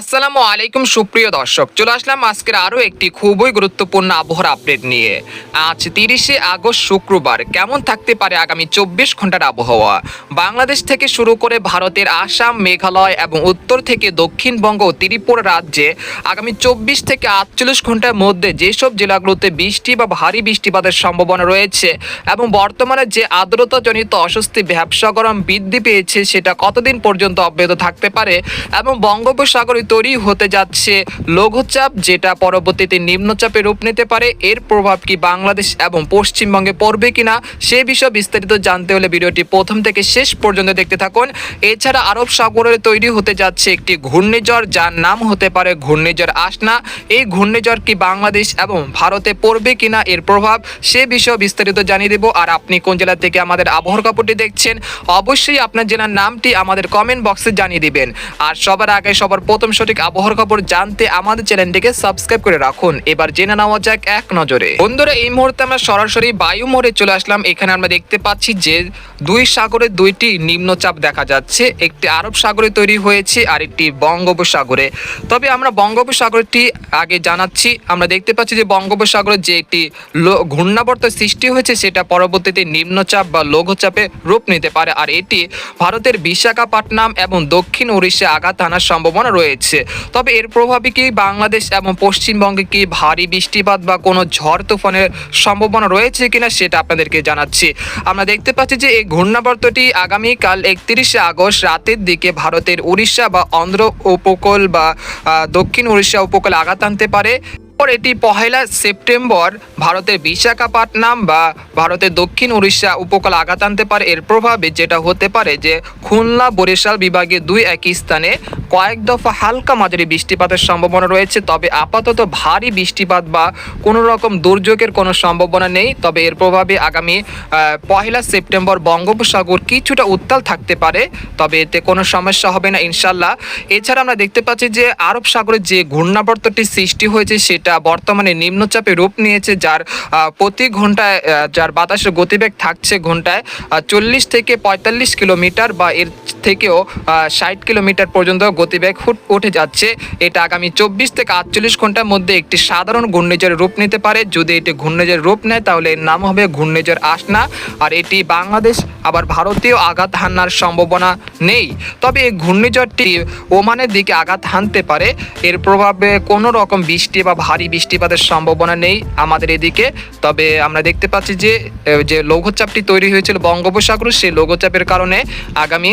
আসসালামু আলাইকুম, সুপ্রিয় দর্শক। চলে আসলাম আজকের আরও একটি খুবই গুরুত্বপূর্ণ আবহাওয়ার আপডেট নিয়ে। আজ তিরিশে আগস্ট শুক্রবার, কেমন থাকতে পারে আগামী চব্বিশ ঘণ্টার আবহাওয়া? বাংলাদেশ থেকে শুরু করে ভারতের আসাম, মেঘালয় এবং উত্তর থেকে দক্ষিণবঙ্গ ও ত্রিপুরা রাজ্যে আগামী চব্বিশ থেকে আটচল্লিশ ঘণ্টার মধ্যে যেসব জেলাগুলোতে বৃষ্টি বা ভারী বৃষ্টিপাতের সম্ভাবনা রয়েছে এবং বর্তমানে যে আর্দ্রতাজনিত অস্বস্তি ব্যবসা গরম বৃদ্ধি পেয়েছে, সেটা কতদিন পর্যন্ত অব্যাহত থাকতে পারে এবং বঙ্গোপসাগরে তৈরি হতে যাচ্ছে। লঘুচাপ, যেটা পরবর্তীতে নিম্নচাপে রূপ নিতে পারে, এর প্রভাব কি বাংলাদেশ এবং পশ্চিমবঙ্গে পড়বে কিনা, সে বিষয়ে বিস্তারিত জানতে হলে ভিডিওটি প্রথম থেকে শেষ পর্যন্ত দেখতে থাকুন। এছাড়া আরব সাগরে তৈরি হতে যাচ্ছে একটি ঘূর্ণিঝড়, যার নাম হতে পারে ঘূর্ণিঝড় আসনা এই ঘূর্ণিঝড় কি বাংলাদেশ এবং ভারতে পড়বে কিনা, এর প্রভাব, সে বিষয়ে বিস্তারিত জানিয়ে দেব। আর আপনি কোন জেলা থেকে আমাদের আবহাওয়ার কাপড়টি দেখছেন, অবশ্যই আপনার জেলার নামটি আমাদের কমেন্ট বক্সে জানিয়ে দিবেন। আর সবার আগে সবার প্রথম সঠিক আবহাওয়ার খবর জানতে আমাদের চ্যানেলটিকে সাবস্ক্রাইব করে রাখুন। এবার জেনে নেওয়া যাক এক নজরে। বন্ধুরা, এই মুহূর্তে আমরা সরাসরি বায়ু মোড়ে চলে আসলাম। এখানে আমরা দেখতে পাচ্ছি যে দুই সাগরে দুইটি নিম্নচাপ দেখা যাচ্ছে। একটি আরব সাগরে তৈরি হয়েছে আর একটি বঙ্গোপসাগরে। তবে আমরা বঙ্গোপসাগরটি আগে জানাচ্ছি। আমরা দেখতে পাচ্ছি যে বঙ্গোপসাগরে যে একটি ঘূর্ণাবর্ত সৃষ্টি হয়েছে, সেটা পরবর্তীতে নিম্নচাপ বা লঘুচাপে রূপ নিতে পারে। আর এটি ভারতের বিশাখাপট্টনম এবং দক্ষিণ উড়িষ্যা আঘাত আনার সম্ভাবনা রয়েছে। তবে এর প্রভাবে কি বাংলাদেশ এবং পশ্চিমবঙ্গে কি ভারী বৃষ্টিপাত বা কোনো ঝড় তুফানের সম্ভাবনা রয়েছে কিনা সেটা আপনাদেরকে জানাচ্ছি। আমরা দেখতে পাচ্ছি যে এই ঘূর্ণাবর্তটি আগামীকাল একত্রিশে আগস্ট রাতের দিকে ভারতের উড়িষ্যা বা অন্ধ্র উপকূল বা দক্ষিণ উড়িষ্যা উপকূল আঘাত আনতে পারে। পর এটি পহেলা সেপ্টেম্বর ভারতের বিশাখাপাটনাম বা ভারতের দক্ষিণ উড়িষ্যা উপকূল আঘাত আনতে পারে। এর প্রভাবে যেটা হতে পারে যে খুলনা, বরিশাল বিভাগে দুই একই স্থানে কয়েক দফা হালকা মাঝারি বৃষ্টিপাতের সম্ভাবনা রয়েছে। তবে আপাতত ভারী বৃষ্টিপাত বা কোনো রকম দুর্যোগের কোনো সম্ভাবনা নেই। তবে এর প্রভাবে আগামী পহেলা সেপ্টেম্বর বঙ্গোপসাগর কিছুটা উত্তাল থাকতে পারে। তবে এতে কোনো সমস্যা হবে না ইনশাল্লাহ এছাড়া আমরা দেখতে পাচ্ছি যে আরব সাগরে যে ঘূর্ণাবর্তটি সৃষ্টি হয়েছে, সেটা বর্তমানে নিম্নচাপে রূপ নিয়েছে, যার প্রতি ঘন্টায় যার বাতাসের গতিবেগ থাকছে ঘন্টায় চল্লিশ থেকে পঁয়তাল্লিশ কিলোমিটার বা এর থেকেও ষাট কিলোমিটার পর্যন্ত গতিবেগ হুট, উঠে যাচ্ছে। এটা আগামী চব্বিশ থেকে আটচল্লিশ ঘণ্টার মধ্যে একটি সাধারণ ঘূর্ণিঝড়ের রূপ নিতে পারে। যদি এটি ঘূর্ণিঝড়ের রূপ নেয়, তাহলে এর নাম হবে ঘূর্ণিঝড় আসনা আর এটি বাংলাদেশ, আবার ভারতীয় আঘাত হানার সম্ভাবনা নেই। তবে এই ঘূর্ণিঝড়টি ওমানের দিকে আঘাত হানতে পারে। এর প্রভাবে কোনো রকম বৃষ্টি বা বৃষ্টিপাতের সম্ভাবনা নেই আমাদের এদিকে। তবে আমরা দেখতে পাচ্ছি যে যে লঘুচাপটি তৈরি হয়েছিল বঙ্গোপসাগর, সেই লঘুচাপের কারণে আগামী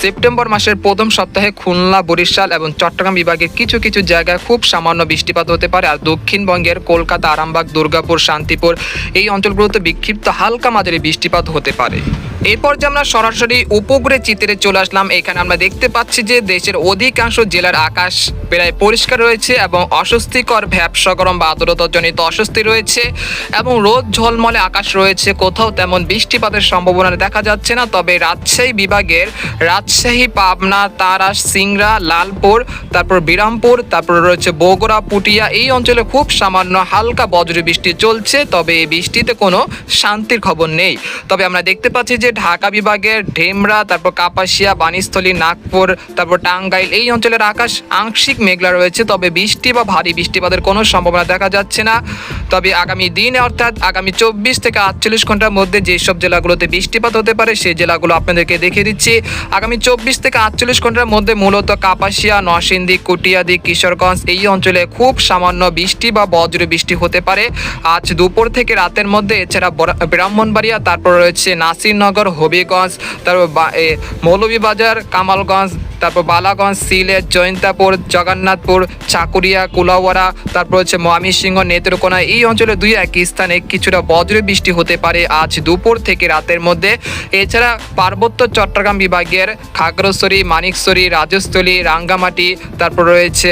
সেপ্টেম্বর মাসের প্রথম সপ্তাহে খুলনা, বরিশাল এবং চট্টগ্রাম বিভাগের কিছু কিছু জায়গায় খুব সামান্য বৃষ্টিপাত হতে পারে। আর দক্ষিণবঙ্গের কলকাতা, আরামবাগ, দুর্গাপুর, শান্তিপুর এই অঞ্চলগুলোতে বিক্ষিপ্ত হালকা মাঝারি বৃষ্টিপাত হতে পারে। এরপর যে আমরা সরাসরি উপগ্রহে চিত্রে চলে আসলাম, এখানে আমরা দেখতে পাচ্ছি যে দেশের অধিকাংশ জেলার আকাশ প্রায় পরিষ্কার রয়েছে এবং অস্বস্তিকর ভ্যাবসা গরম বা আর্দ্রতাজনিত অস্বস্তি রয়েছে এবং রোদ ঝলমলে আকাশ রয়েছে। কোথাও তেমন বৃষ্টিপাতের সম্ভাবনা দেখা যাচ্ছে না, তবে রাজশাহী বিভাগের রাজশাহী, পাবনা, তারাস, সিংড়া, লালপুর, তারপর বিরামপুর, তারপর রয়েছে বগুড়া, পুটিয়া। এই অঞ্চলে খুব সামান্য হালকা বজ্র বৃষ্টি চলছে, তবে এই বৃষ্টিতে কোনো শান্তির খবর নেই। তবে আমরা দেখতে পাচ্ছি যে ঢাকা বিভাগের ঢেমরা, তারপর কাপাসিয়া বানিস্থলী নাগপুর, তারপর টাঙ্গাইল, এই অঞ্চলের আকাশ আংশিক মেঘলা রয়েছে, তবে বৃষ্টি বা ভারী বৃষ্টিপাতের কোনো সম্ভাবনা দেখা যাচ্ছে না। তবে আগামী দিনে, অর্থাৎ আগামী চব্বিশ থেকে আটচল্লিশ ঘণ্টার মধ্যে যেসব জেলাগুলোতে বৃষ্টিপাত হতে পারে, সেই জেলাগুলো আপনাদেরকে দেখিয়ে দিচ্ছি। আগামী চব্বিশ থেকে আটচল্লিশ ঘণ্টার মধ্যে মূলত কাপাসিয়া, নরসিংদী, কুটিয়াদি, কিশোরগঞ্জ এই অঞ্চলে খুব সামান্য বৃষ্টি বা বজ্র বৃষ্টি হতে পারে। আজ দুপুর থেকে রাতের মধ্যে এছাড়া বরা- ব্রাহ্মণবাড়িয়া, তারপর রয়েছে নাসিরনগর, হবিগঞ্জ, তারপর মৌলভীবাজার, কামালগঞ্জ তারপর বালাগঞ্জ, সিলেট, জয়ন্তাপুর, জগন্নাথপুর, চাকুরিয়া কুলাওয়ারা তারপর হচ্ছে ময়মনসিংহ, নেত্রকোনা, এই অঞ্চলে দুই এক স্থানে কিছুটা বজ্র বৃষ্টি হতে পারে আজ দুপুর থেকে রাতের মধ্যে। এছাড়া পার্বত্য চট্টগ্রাম বিভাগের খাগড়াছড়ি, মানিকছড়ি, রাজস্থলী, রাঙ্গামাটি, তারপর রয়েছে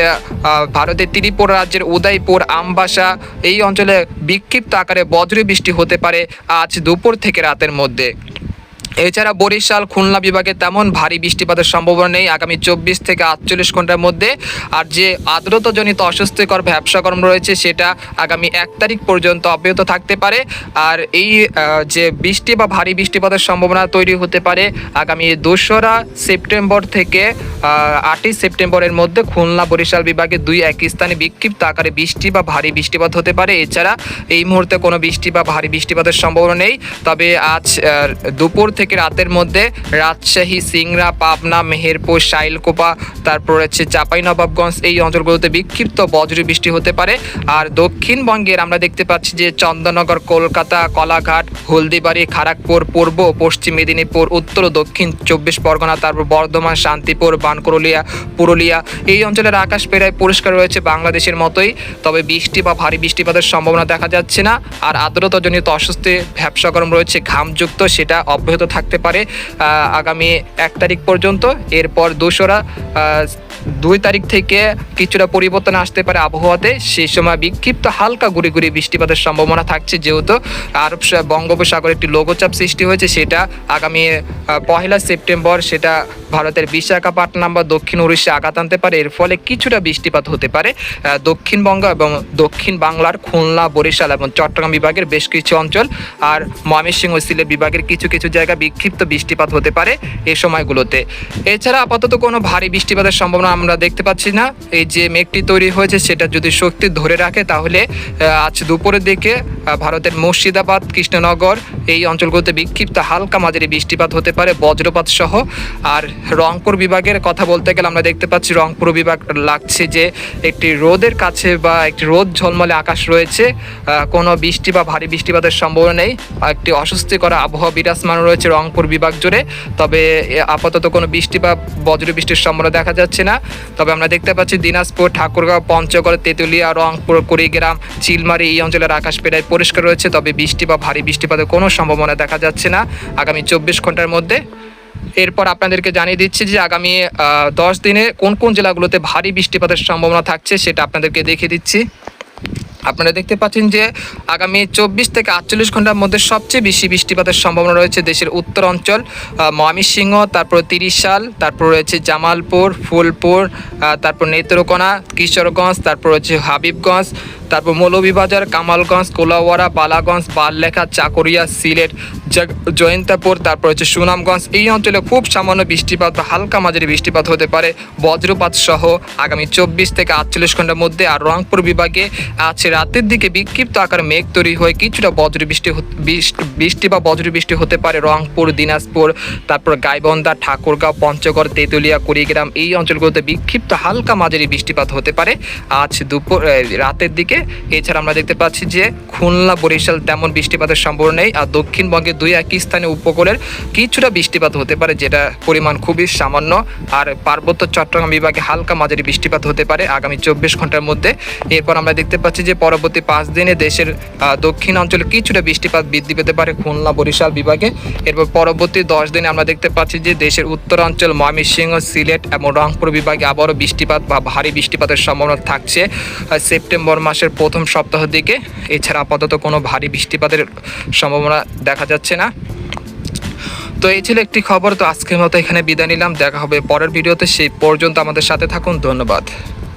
ভারতের ত্রিপুরা রাজ্যের উদয়পুর, আমবাসা, এই অঞ্চলে বিক্ষিপ্ত আকারে বজ্র বৃষ্টি হতে পারে আজ দুপুর থেকে রাতের মধ্যে। এছাড়া বরিশাল, খুলনা বিভাগে তেমন ভারী বৃষ্টিপাতের সম্ভাবনা নেই। আগামী চব্বিশ থেকে আটচল্লিশ ঘণ্টার মধ্যে আর যে আর্দ্রতাজনিত অস্বস্তিকর ব্যবসা গরম রয়েছে, সেটা আগামী এক তারিখ পর্যন্ত অব্যাহত থাকতে পারে। আর এই যে বৃষ্টি বা ভারী বৃষ্টিপাতের সম্ভাবনা তৈরি হতে পারে আগামী দোসরা সেপ্টেম্বর থেকে আটই সেপ্টেম্বরের মধ্যে খুলনা, বরিশাল বিভাগে দুই এক স্থানে বিক্ষিপ্ত আকারে বৃষ্টি বা ভারী বৃষ্টিপাত হতে পারে। এছাড়া এই মুহূর্তে কোনো বৃষ্টি বা ভারী বৃষ্টিপাতের সম্ভাবনা নেই। তবে আজ দুপুর থেকে রাতের মধ্যে রাজশাহী, সিংড়া, পাবনা, মেহেরপুর, শাইলকোপা, তারপর হচ্ছে চাঁপাইনবাবগঞ্জ এই অঞ্চলগুলোতে বিক্ষিপ্ত বজ্র বৃষ্টি হতে পারে। আর দক্ষিণবঙ্গের আমরা দেখতে পাচ্ছি যে চন্দননগর, কলকাতা, কলাঘাট, হলদিবাড়ি খড়গপুর পূর্ব, পশ্চিম মেদিনীপুর, উত্তর ও দক্ষিণ চব্বিশ পরগনা, তারপর বর্ধমান, শান্তিপুর বানকরলিয়া পুরুলিয়া এই অঞ্চলের আকাশ প্রায় পরিষ্কার রয়েছে বাংলাদেশের মতোই। তবে বৃষ্টি বা ভারী বৃষ্টিপাতের সম্ভাবনা দেখা যাচ্ছে না। আর আর্দ্রতাজনিত অস্বস্তি ভ্যাবসা গরম রয়েছে ঘামযুক্ত, সেটা অব্যাহত থাকতে পারে আগামী এক তারিখ পর্যন্ত। এরপর দোসরা দুই তারিখ থেকে কিছুটা পরিবর্তন আসতে পারে আবহাওয়াতে। সেই সময় বিক্ষিপ্ত হালকা গুড়ি গুড়ি বৃষ্টিপাতের সম্ভাবনা থাকছে যেহেতু আরব বঙ্গোপসাগরে একটি লঘুচাপ সৃষ্টি হয়েছে, সেটা আগামী পহেলা সেপ্টেম্বর, সেটা ভারতের বিশাখাপাটনাম বা দক্ষিণ উড়িষ্যা আঘাত আনতে পারে। এর ফলে কিছুটা বৃষ্টিপাত হতে পারে। দক্ষিণবঙ্গ এবং দক্ষিণ বাংলার খুলনা, বরিশাল এবং চট্টগ্রাম বিভাগের বেশ কিছু অঞ্চল আর ময়মনসিংহ সিলেট বিভাগের কিছু কিছু জায়গায় বিক্ষিপ্ত বৃষ্টিপাত হতে পারে এই সময়গুলোতে। এছাড়া আপাতত কোনো ভারী বৃষ্টিপাতের সম্ভাবনা আমরা দেখতে পাচ্ছি না। এই যে মেঘটি তৈরি হয়েছে সেটা যদি শক্তি ধরে রাখে তাহলে আজ দুপুরের দিকে ভারতের মুর্শিদাবাদ, কৃষ্ণনগর এই অঞ্চলগুলোতে বিক্ষিপ্ত হালকা মাঝারি বৃষ্টিপাত হতে পারে বজ্রপাত সহ। আর রংপুর বিভাগের কথা বলতে গেলে আমরা দেখতে পাচ্ছি রংপুর বিভাগ লাগছে যে একটি রোদের কাছে বা একটি রোদ ঝলমলে আকাশ রয়েছে। কোনো বৃষ্টি বা ভারী বৃষ্টিপাতের সম্ভাবনা নেই। একটি অস্বস্তিকর আবহাওয়া বিরাজমান রয়েছে। রংপুর বিভাগ জুড়ে, তবে আপাতত কোনো বৃষ্টি বা বজ্র বৃষ্টির সম্ভাবনা দেখা যাচ্ছে না। তবে আমরা দেখতে পাচ্ছি দিনাজপুর, ঠাকুরগাঁও, পঞ্চগড়, তেঁতুলিয়া, রংপুর, কুড়িগ্রাম, চিলমারি এই অঞ্চলের আকাশ প্রায় পরিষ্কার রয়েছে, তবে বৃষ্টি বা ভারী বৃষ্টিপাতের কোনো সম্ভাবনা দেখা যাচ্ছে না। আগামী চব্বিশ ঘণ্টার মধ্যে। এরপর আপনাদেরকে জানিয়ে দিচ্ছি যে আগামী দশ দিনে কোন কোন জেলাগুলোতে ভারী বৃষ্টিপাতের সম্ভাবনা থাকছে সেটা আপনাদেরকে দেখিয়ে দিচ্ছি। আপনারা দেখতে পাচ্ছেন যে আগামী চব্বিশ থেকে আটচল্লিশ ঘণ্টার মধ্যে সবচেয়ে বেশি বৃষ্টিপাতের সম্ভাবনা রয়েছে দেশের উত্তর অঞ্চল ময়মিসিংহ তারপর তিরিশাল, তারপর রয়েছে জামালপুর, ফুলপুর তারপর নেত্রকোনা, কিশোরগঞ্জ, তারপর রয়েছে হাবিবগঞ্জ তারপর মৌলভীবাজার, কামালগঞ্জ কোলাওয়ারা বালাগঞ্জ, বাললেখা, চাকরিয়া, সিলেট জয়ন্তাপুর, তারপর হচ্ছে সুনামগঞ্জ। এই অঞ্চলে খুব সামান্য বৃষ্টিপাত বা হালকা মাঝারি বৃষ্টিপাত হতে পারে। বজ্রপাত সহ আগামী চব্বিশ থেকে আটচল্লিশ ঘণ্টার মধ্যে আর রংপুর বিভাগে আছে রাতের দিকে বিক্ষিপ্ত আকার মেঘ তৈরি হয়ে কিছুটা বজ্র বৃষ্টি বৃষ্টি- বা বজ্র বৃষ্টি হতে পারে রংপুর, দিনাজপুর, তারপর গাইবন্ধা, ঠাকুরগাঁও, পঞ্চগড়, তেঁতুলিয়া, কুড়িগ্রাম। এই অঞ্চলগুলোতে বিক্ষিপ্ত হালকা মাঝারি বৃষ্টিপাত হতে পারে। আজ দুপুর রাতের দিকে এছাড়া আমরা দেখতে পাচ্ছি যে খুলনা, বরিশাল তেমন বৃষ্টিপাতের সম্ভাবনা নেই আর দক্ষিণবঙ্গে দুই একই স্থানে উপকূলের কিছুটা বৃষ্টিপাত হতে পারে, যেটা পরিমাণ খুবই সামান্য। আর পার্বত্য চট্টগ্রাম বিভাগে হালকা মাঝারি বৃষ্টিপাত হতে পারে আগামী চব্বিশ ঘণ্টার মধ্যে। এরপর আমরা দেখতে পাচ্ছি যে পরবর্তী পাঁচ দিনে দেশের দক্ষিণ অঞ্চলে কিছুটা বৃষ্টিপাত বৃদ্ধি পেতে পারে খুলনা, বরিশাল বিভাগে। এরপর পরবর্তী দশ দিনে আমরা দেখতে পাচ্ছি যে দেশের উত্তরাঞ্চল, ময়মনসিংহ, সিলেট এবং রংপুর বিভাগে আবারও বৃষ্টিপাত বা ভারী বৃষ্টিপাতের সম্ভাবনা থাকছে। সেপ্টেম্বর মাসের প্রথম সপ্তাহ দিকে, এছাড়া আপাতত কোনো ভারী বৃষ্টিপাতের সম্ভাবনা দেখা যাচ্ছে না। তো এই ছিল একটি খবর, তো আজকের মতো এখানে বিদায় নিলাম, দেখা হবে পরের ভিডিওতে, সেই পর্যন্ত আমাদের সাথে থাকুন, ধন্যবাদ।